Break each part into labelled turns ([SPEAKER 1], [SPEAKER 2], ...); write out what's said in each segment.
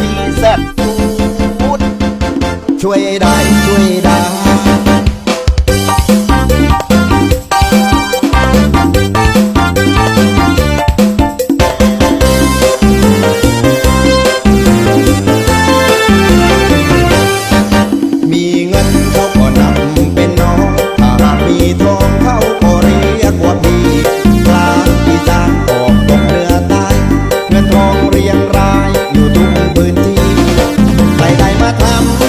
[SPEAKER 1] มีแซ่บฟูด
[SPEAKER 2] ช่วยได้ I'm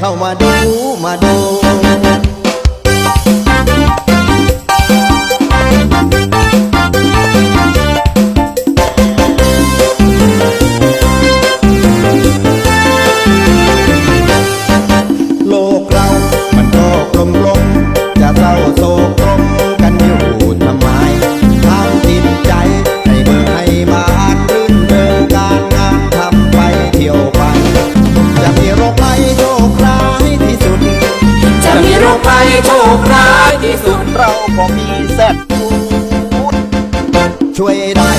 [SPEAKER 2] เข้ามาดูมา
[SPEAKER 3] ดู
[SPEAKER 2] สุดเราก็มีแซ่บจช่วยได้